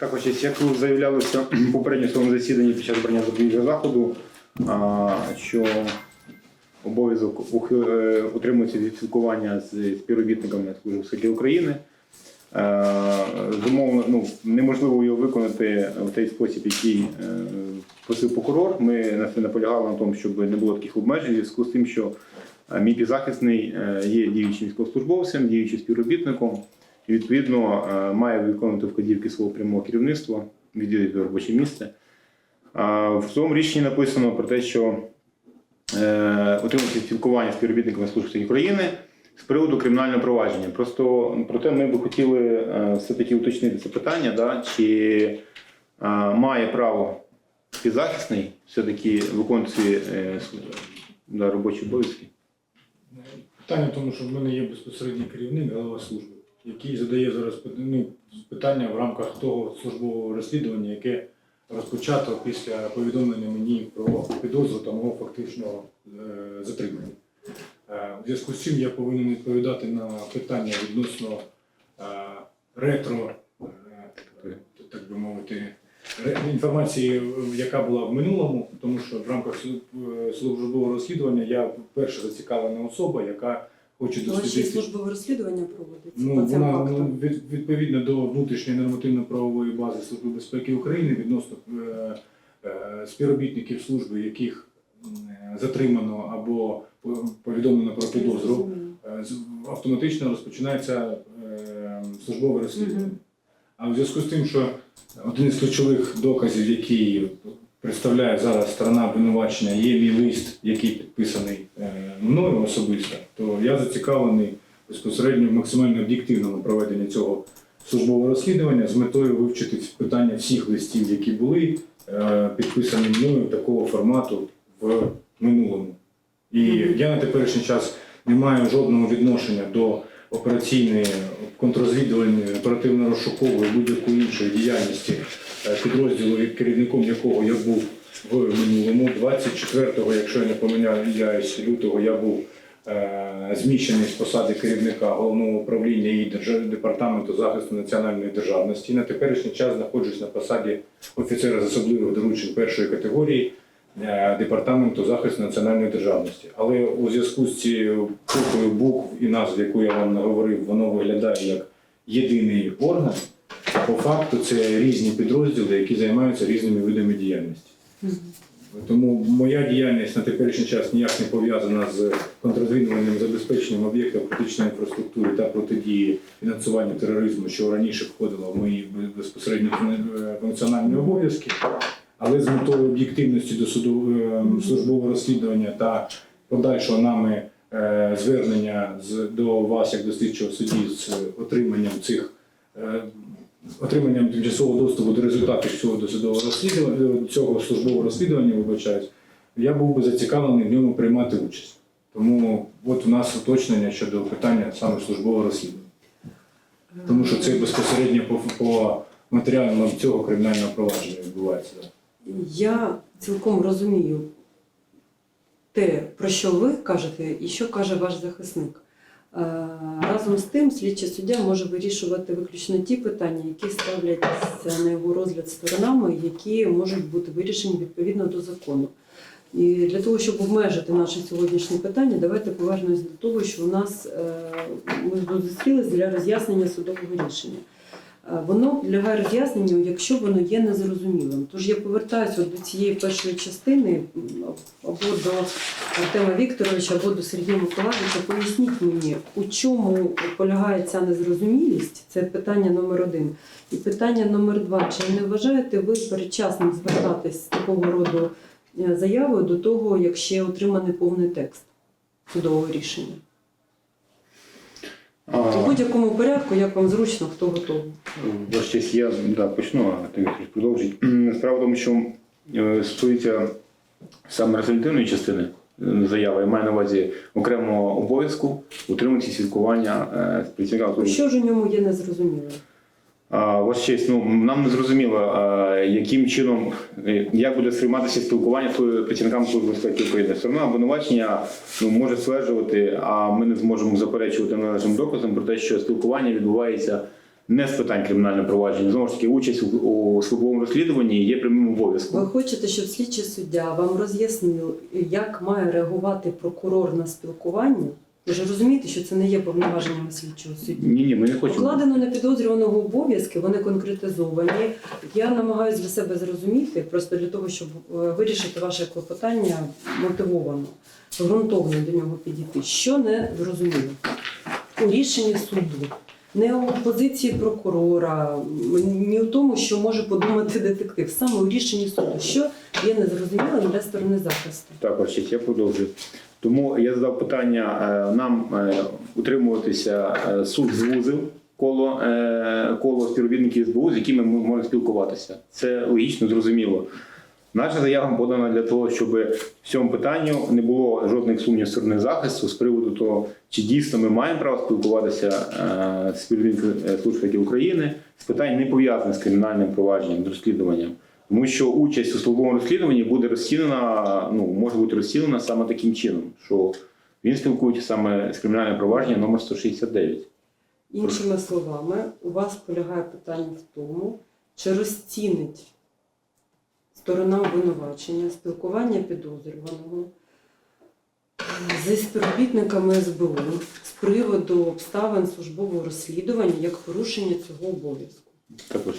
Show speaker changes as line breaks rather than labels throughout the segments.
Також, як заявлялося в попередньому своєму засіданні під час брання запобіжного заходу, що обов'язок е, утримується від спілкування з співробітниками Служби безпеки України. Е, Зумовно, ну, неможливо його виконати в той спосіб, який е, просив прокурор. Ми на це наполягали на тому, щоб не було таких обмежень, в зв'язку з тим, що мій підзахисний є діючим військовослужбовцем, діючим співробітником, і відповідно е, має виконувати вказівки свого прямого керівництва, відвідати робоче місце. В цьому рішенні написано про те, що е, отримати спілкування з співробітниками Служби України з приводу кримінального провадження. Просто проте ми би хотіли е, все-таки уточнити це питання, да, чи має право підзахисний все-таки виконувати свої да, робочі обов'язки.
Питання в тому, що в мене є безпосередній керівник, голова служби, який задає зараз ну, питання в рамках того службового розслідування, яке розпочато після повідомлення мені про підозру та мого фактичного е, затримання. Е, У зв'язку з чим я повинен відповідати на питання відносно е, ретро, е, так би мовити, інформації, яка була в минулому, тому що в рамках е, службового розслідування я перша зацікавлена особа, яка хоче дослідити.
службове розслідування проводиться
Ну,
по цим
вона
фактам.
ну, від, відповідно до внутрішньої нормативно-правової бази Служби безпеки України відносно е, е, співробітників служби, яких м, е, затримано або по- повідомлено про підозру,
Зрозуміло.
е, з- автоматично розпочинається е, службове розслідування.
Мгм.
А в зв'язку з тим, що один із ключових доказів, який представляє зараз сторона обвинувачення, є мій лист, який підписаний мною особисто, то я зацікавлений безпосередньо в максимально об'єктивному проведенні цього службового розслідування з метою вивчити питання всіх листів, які були е, підписані мною такого формату в минулому. І я на теперішній час не маю жодного відношення до операційної, контррозвідувальної, оперативно-розшукової будь-якої іншої діяльності е, підрозділу, керівником якого я був в минулому. 24-го, якщо я не помиляюсь, лютого я був е, зміщений з посади керівника головного управління і департаменту захисту національної державності. На теперішній час знаходжусь на посаді офіцера з особливих доручень першої категорії е, департаменту захисту національної державності. Але у зв'язку з цією купою букв і назв, яку я вам наговорив, воно виглядає як єдиний орган. По факту це різні підрозділи, які займаються різними видами діяльності. Тому моя діяльність на теперішній час ніяк не пов'язана з контррозвідувальним забезпеченням об'єктів критичної інфраструктури та протидії фінансуванню тероризму, що раніше входило в мої безпосередньо е, функціональні обов'язки. Але з метою об'єктивності до судового службового розслідування та подальшого нами е, звернення до вас як до слідчого судді з отриманням цих е, отриманням тимчасового доступу до результатів цього досудового розслідування, цього службового розслідування, вибачаюсь, я був би зацікавлений в ньому приймати участь. Тому от у нас уточнення щодо питання саме службового розслідування. Тому що це безпосередньо по, по матеріалам цього кримінального провадження відбувається.
Я цілком розумію те, про що ви кажете, і що каже ваш захисник. Е, Разом з тим, слідчий суддя може вирішувати виключно ті питання, які ставляться на його розгляд сторонами, які можуть бути вирішені відповідно до закону. І для того, щоб обмежити наше сьогоднішнє питання, давайте повернемось до того, що у нас е, ми зустрілися для роз'яснення судового рішення. Е, Воно підлягає роз'ясненню, якщо воно є незрозумілим. Тож я повертаюся до цієї першої частини або до Артема Вікторовича, або до Сергія Миколаївича. Поясніть мені, у чому полягає ця незрозумілість? Це питання номер один. І питання номер два. Чи не вважаєте ви передчасним звертатись з такого роду е, заявою до того, як ще отриманий повний текст судового рішення? У будь-якому порядку, як вам зручно, хто готовий.
Ваш честь, я да, почну, а ти продовжить. Справа в тому, що е, стосується саме результативної частини е, заяви, я маю на увазі окремого обов'язку утримувати слідкування е, з працівника.
Що ж у ньому є незрозумілим?
Ваш честь, ну нам не зрозуміло, яким чином, е, як буде сприйматися спілкування з працівниками Служби безпеки України. Сторона обвинувачення ну, може стверджувати, а ми не зможемо заперечувати належним доказом про те, що спілкування відбувається не з питань кримінального провадження. Знову ж таки, участь у службовому розслідуванні є прямим обов'язком.
Ви хочете, щоб слідчий суддя вам роз'яснив, як має реагувати прокурор на спілкування? Ви ж розумієте, що це не є повноваженнями слідчого судді.
Ні, ні, ми не хочемо.
Покладено на підозрюваного обов'язки, вони конкретизовані. Я намагаюся для себе зрозуміти, просто для того, щоб е, вирішити ваше клопотання мотивовано, ґрунтовно до нього підійти. Що не зрозуміло у рішенні суду, не у позиції прокурора, ні у тому, що може подумати детектив, саме у рішенні суду, що є незрозумілим для сторони захисту.
Також ще я продовжую. Тому я задав питання е, нам е, утримуватися. е, Суд звузив коло, коло співробітників СБУ, з якими ми можемо спілкуватися. Це логічно, зрозуміло. Наша заява подана для того, щоб в цьому питанню не було жодних сумнівів з сторони захисту з приводу того, чи дійсно ми маємо право спілкуватися з співробітниками Служби України з питань не пов'язаних з кримінальним провадженням, з розслідуванням. Тому що участь у службовому розслідуванні буде розцінена, ну може бути розцінена саме таким чином, що він спілкується саме з кримінальним провадженням номер 169.
Іншими словами, у вас полягає питання в тому, чи розцінить сторона обвинувачення спілкування підозрюваного зі співробітниками СБУ з приводу обставин службового розслідування як порушення цього обов'язку.
Також.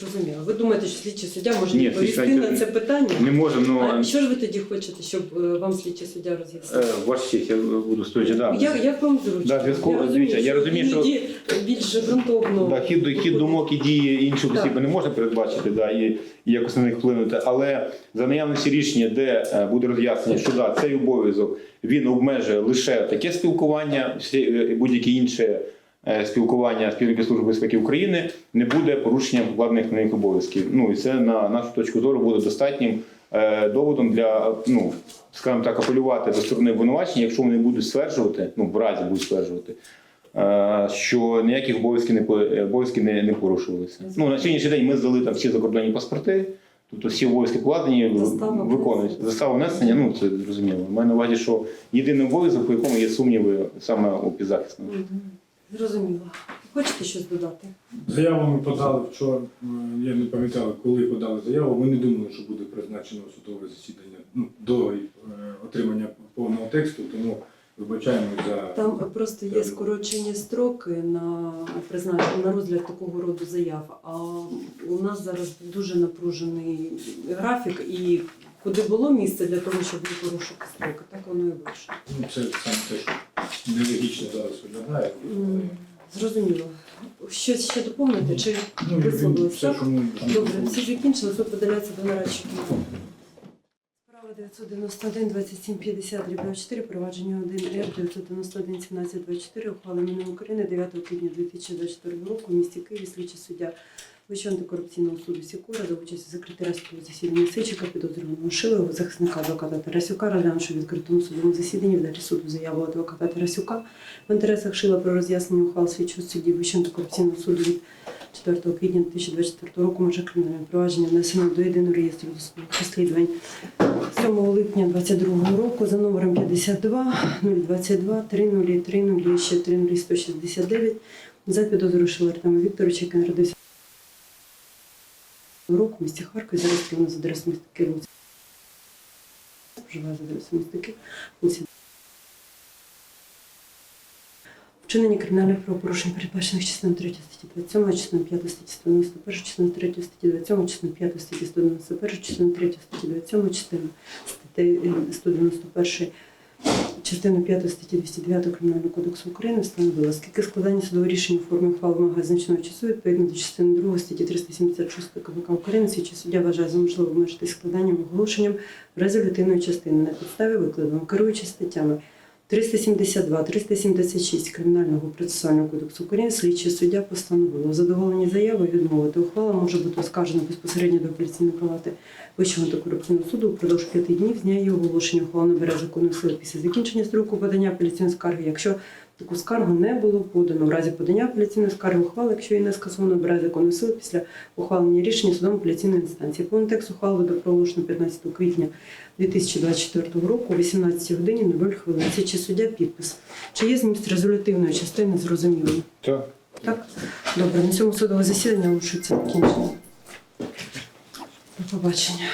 Зрозуміло. Ви думаєте, що слідчий суддя може
Ні,
відповісти
слідчий
на це питання?
не можемо, ну
А що ж ви тоді хочете, щоб е, вам слідчий суддя роз'яснив?
е, ваш честь, я буду стоячи. Да.
Як, як вам зручно?
Да,
я
дивіться, я розумію, що-
іноді більш ґрунтовно.
Да, хід, хід думок і дії інших
Так.
осіб не можна передбачити, да, і, і якось на них вплинути. Але за наявності рішення, де е, буде роз'яснення, що да, цей обов'язок він обмежує лише таке спілкування, всі, е, будь-яке інше спілкування співробітників Служби безпеки України не буде порушенням вкладених на них обов'язків. Ну і це на нашу точку зору буде достатнім е, доводом для ну. Скажімо так, апелювати до сторони обвинувачення, якщо вони будуть стверджувати, ну в разі будуть стверджувати, е, що ніяких обов'язків не е, обов'язки не, не порушувалися. Ну на сьогоднішній день ми здали там всі закордонні паспорти, тобто всі обов'язки
Застава
виконують. Застава внесення, ну це зрозуміло. Мене на увазі, що єдиний обов'язок, по якому є сумніви саме у підзахисного.
Зрозуміло. Хочете щось додати?
Заяву ми подали вчора. е, Я не пам'ятаю, коли подали заяву. Ми не думали, що буде призначено судове засідання ну, до е, отримання повного тексту, тому вибачаємо за
Там просто є скорочені строки на призначення на розгляд такого роду заяв. А у нас зараз дуже напружений графік, і куди було місце для того, щоб не порушити строки, так воно і вийшло.
ну, це саме те, що нелогічно зараз виглядає.
М, Зрозуміло. Щось ще доповнити? Чи
Ну,
висловились,
все, що ми
Добре, всі закінчили, суд видаляється до нарадчиків. Справа 991 27 50 4, провадження 1 Р 991 17 24, ухвала Міну України 9 квітня 2024 року в місті Києві слідчий суддя Вищого антикорупційного суду Сікора за участю секретаря судового засідання Сичика, підозрюваного Шилова, захисника адвоката Тарасюка, розглянувши відкритому судовому засіданні в далі суду заяву адвоката Тарасюка в інтересах Шила про роз'яснення ухвал слідчого судді Вищого антикорупційного суду від 4 квітня 2024 року може кримінальне провадження внесено до єдиного реєстру досудових розслідувань 7 липня 2022 року за номером 52 022 303 0 ще 3 169 за підозрою Шила Артема Вікторовича, який народився року в місті Харкові, зареєстровано за адресою міста Києва. Проживає за адресою міста Києва, Вчинення кримінальних правопорушень, передбачених частиною 3 статті 27, частиною 5 статті 191, частиною 3 статті 27, частиною 5 статті 191, частиною 3 статті 27, частиною статті 191, частиною 5 статті 209 Кримінального кодексу України встановила, скільки складання судового рішення у формі ухвали вимагає значного часу, відповідно до частини 2 статті 376 КВК України, слідчий суддя вважає за можливо обмежитись складанням оголошенням резолютивної частини. На підставі викладеного керуючись статтями 372, 376 Кримінального процесуального кодексу України слідчий суддя постановило задоволені заяви відмовити. Ухвала може бути оскаржена безпосередньо до апеляційної палати Вищого антикорупційного суду впродовж п'яти днів з дня її оголошення. Ухвала набере законної сили після закінчення строку подання апеляційної скарги, якщо таку скаргу не було подано. В разі подання апеляційної скарги ухвали, якщо її не скасовано, набере законної сили після ухвалення рішення судом апеляційної інстанції. Повний текст ухвали буде проголошено 15 квітня 2024 року о 18 годині 0 хвилин. Це чи суддя підпис. Чи є зміст резолютивної частини зрозумілий?
Так.
Так? Добре, на цьому судове засідання оголошується закінчено. До побачення.